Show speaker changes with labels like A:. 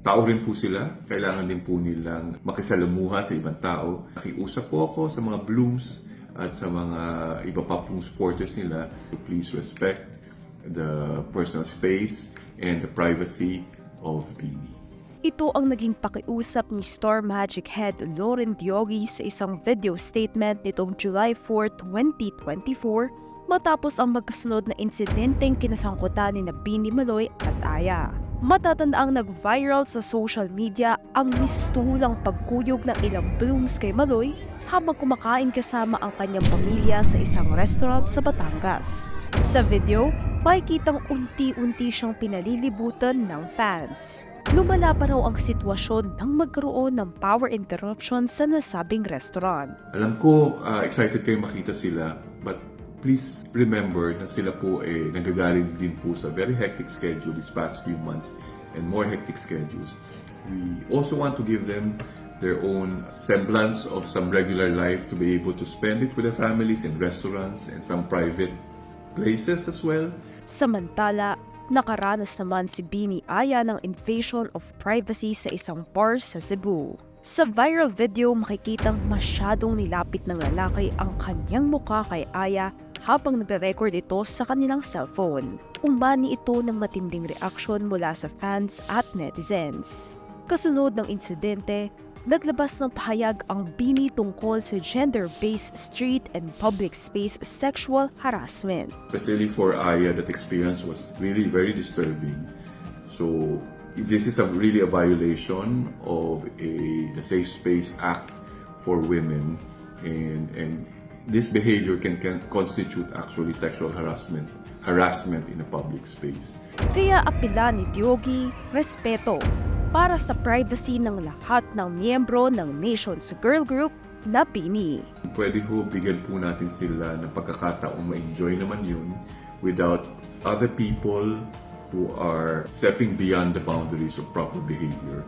A: tao rin po sila. Kailangan din po nilang makisalamuha sa ibang tao. Nakiusap po ako sa mga blooms at sa mga iba pa pong supporters nila. Please respect the personal space and the privacy of Bini.
B: Ito ang naging pakiusap ni Star Magic Head Lauren Diogi sa isang video statement nitong July 4, 2024 matapos ang magkasunod na insidenteng kinasangkutan ni na Bini Maloy at Aya. Matatandaang nag-viral sa social media ang mistulang pagkuyog ng ilang blooms kay Maloy habang kumakain kasama ang kanyang pamilya sa isang restaurant sa Batangas. Sa video, makikitang unti-unti siyang pinalilibutan ng fans. Lumala pa raw ang sitwasyon nang magkaroon ng power interruption sa nasabing restaurant.
A: Alam ko, ah, excited kayo makita sila, but please remember na sila po eh nagagaling din po sa very hectic schedule these past few months and more hectic schedules. We also want to give them their own semblance of some regular life to be able to spend it with their families in restaurants and some private places as well.
B: Samantala, nakaranas naman si Bini Aya ng invasion of privacy sa isang bar sa Cebu. Sa viral video, makikitang masyadong nilapit ng lalaki ang kanyang mukha kay Aya habang nagre-record ito sa kanilang cellphone. Umani ito ng matinding reaksyon mula sa fans at netizens. Kasunod ng insidente, naglabas ng pahayag ang Bini tungkol sa gender-based street and public space sexual harassment.
A: especially for Aya, that experience was really very disturbing. So this is a really a violation of a the Safe Space Act for women, and and this behavior can, can constitute actually sexual harassment harassment in a public space.
B: Kaya apila ni Diogi, respeto para sa privacy ng lahat ng miyembro ng Nation's Girl Group na Bini.
A: Pwede ho bigyan po natin sila ng pagkakataong ma-enjoy naman yun without other people who are stepping beyond the boundaries of proper behavior.